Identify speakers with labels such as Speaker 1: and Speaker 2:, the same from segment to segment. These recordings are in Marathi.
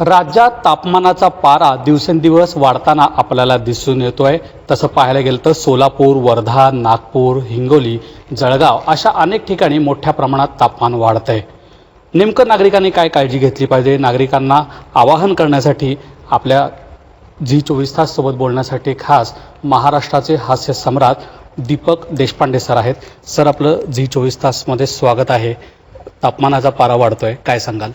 Speaker 1: राज्यात तापमानाचा पारा दिवसेंदिवस वाढताना आपल्याला दिसून येतो आहे तसं पाहायला गेलं तर सोलापूर वर्धा नागपूर हिंगोली जळगाव अशा अनेक ठिकाणी मोठ्या प्रमाणात तापमान वाढत आहे नेमकं नागरिकांनी काय काळजी घेतली पाहिजे? नागरिकांना आवाहन करण्यासाठी आपल्या झी चोवीस ताससोबत बोलण्यासाठी खास महाराष्ट्राचे हास्य सम्राट दीपक देशपांडे सर आहेत. सर आपलं झी चोवीस तासमध्ये स्वागत आहे. तापमानाचा पारा वाढतोय. काय सांगाल?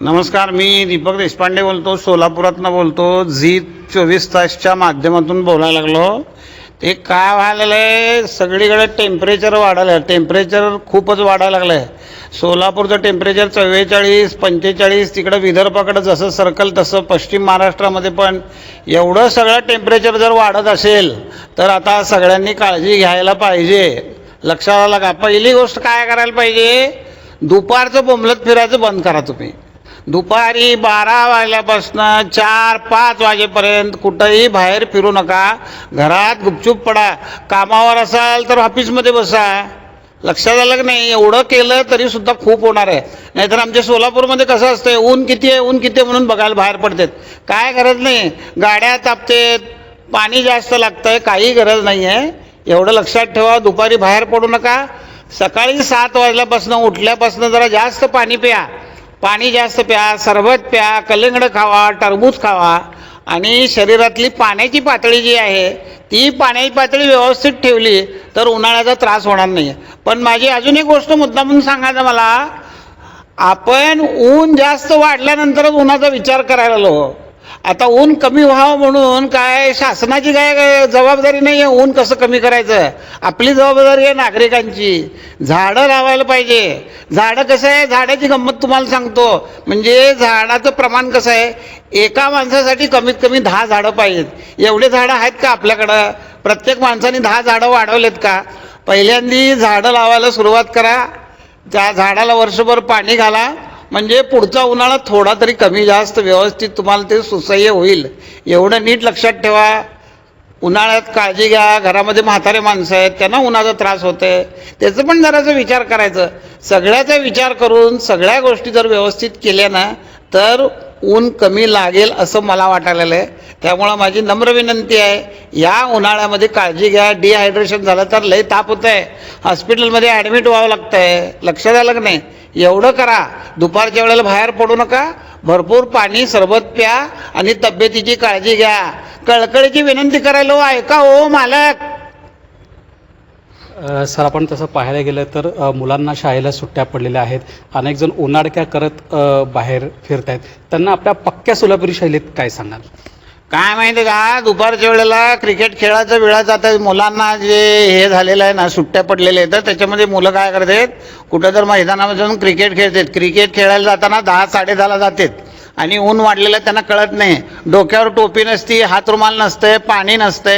Speaker 2: नमस्कार मी दीपक देशपांडे बोलतो सोलापुरातनं बोलतो. झी चोवीस तासच्या माध्यमातून बोलायला लागलो. ते काय व्हायला आहे? सगळीकडे टेम्परेचर वाढायला आहे टेम्परेचर खूपच वाढायला लागलं आहे सोलापूरचं टेम्परेचर चव्वेचाळीस पंचेचाळीस तिकडं विदर्भाकडं जसं सर्कल तसं पश्चिम महाराष्ट्रामध्ये पण एवढं सगळं टेम्परेचर जर वाढत असेल तर आता सगळ्यांनी काळजी घ्यायला पाहिजे. लक्षात आला का? पहिली गोष्ट काय करायला पाहिजे? दुपारचं बोंबलत फिरायचं बंद करा तुम्ही. दुपारी बारा वाजल्यापासनं चार पाच वाजेपर्यंत कुठंही बाहेर फिरू नका. घरात गुपचूप पडा. कामावर असाल तर ऑफिसमध्ये बसा. लक्षात आलं की नाही? एवढं केलं तरी सुद्धा खूप होणार आहे. नाहीतर आमच्या सोलापूरमध्ये कसं असतंय? ऊन किती आहे? ऊन किती आहे म्हणून बघायला बाहेर पडतात. काय गरज नाही. गाड्या तापतेत. पाणी जास्त लागतं आहे काही गरज नाही आहे एवढं लक्षात ठेवा. दुपारी बाहेर पडू नका. सकाळी सात वाजल्यापासून उठल्यापासून जरा जास्त पाणी प्या. पाणी जास्त प्या सरबत प्या कलिंगड खावा टरबूज खावा. आणि शरीरातली पाण्याची पातळी जी आहे ती पाण्याची पातळी व्यवस्थित ठेवली तर उन्हाळ्याचा त्रास होणार नाही पण माझी अजून एक गोष्ट मुद्दा म्हणून सांगायचं मला आपण ऊन जास्त वाढल्यानंतरच उन्हाचा विचार करायला लो आता ऊन कमी व्हावं म्हणून काय शासनाची काय जबाबदारी नाही आहे? ऊन कसं कमी करायचं? आपली जबाबदारी आहे नागरिकांची. झाडं लावायला पाहिजे. झाडं कसं आहे? झाडाची गंमत तुम्हाला सांगतो. म्हणजे झाडाचं प्रमाण कसं आहे? एका माणसासाठी कमीत कमी दहा झाडं पाहिजेत. एवढे झाडं आहेत का आपल्याकडं? प्रत्येक माणसाने दहा झाडं वाढवलेत का? पहिल्यांदी झाडं लावायला सुरुवात करा. त्या झाडाला वर्षभर पाणी घाला. म्हणजे पुढचा उन्हाळा थोडा तरी कमी जास्त व्यवस्थित तुम्हाला ते सुसह्य होईल. एवढं नीट लक्षात ठेवा. उन्हाळ्यात काळजी घ्या. घरामध्ये म्हातारे माणसं आहेत त्यांना उन्हाचा त्रास होतोय. त्याचं पण जरासा विचार करायचं. सगळ्याचा विचार करून सगळ्या गोष्टी जर व्यवस्थित केल्या ना तर ऊन कमी लागेल असं मला वाटायला आहे. त्यामुळं माझी नम्र विनंती आहे या उन्हाळ्यामध्ये काळजी घ्या डिहायड्रेशन झालं तर लय ताप होत आहे हॉस्पिटलमध्ये ॲडमिट व्हावं लागतं आहे लक्षात आलं की नाही एवढं करा दुपारच्या वेळेला बाहेर पडू नका भरपूर पाणी सरबत प्या आणि तब्येतीची काळजी घ्या. कळकळीची विनंती करायला हो, ऐका ओ मालक
Speaker 1: सर आपण तसं पाहायला गेलं तर मुलांना शाळेला सुट्ट्या पडलेल्या आहेत. अनेक जण उन्हाडक्या करत बाहेर फिरत आहेत त्यांना आपल्या पक्क्या सोलापुरी शैलीत काय सांगाल?
Speaker 2: काय माहिती आहे का? दुपारच्या वेळेला क्रिकेट खेळायचा वेळाच आता मुलांना जे हे झालेलं आहे ना सुट्ट्या पडलेल्या आहेत तर त्याच्यामध्ये मुलं काय करतात? कुठं तर मैदानामध्ये जाऊन क्रिकेट खेळतात. क्रिकेट खेळायला जाताना दहा साडेदहाला जातात. आणि ऊन वाढलेलं त्यांना कळत नाही. डोक्यावर टोपी नसती हात रुमाल नसते पाणी नसते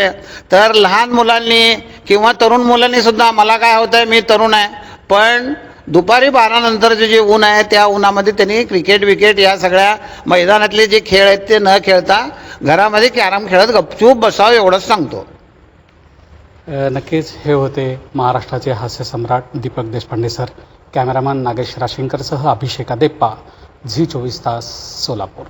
Speaker 2: तर लहान मुलांनी किंवा तरुण मुलांनी सुद्धा मला काय होतं आहे मी तरुण आहे पण दुपारी बारानंतरचे जे ऊन आहे त्या उन्हामध्ये त्यांनी क्रिकेट विकेट या सगळ्या मैदानातले जे खेळ आहेत ते न खेळता घरामध्ये कॅरम खेळत गपचूप बसावं एवढंच सांगतो.
Speaker 1: नक्कीच हे होते महाराष्ट्राचे हास्य सम्राट दीपक देशपांडे सर. कॅमेरामॅन नागेश राशिंकरसह अभिषेका देप्पा. झी चोवीस तास सोलापूर.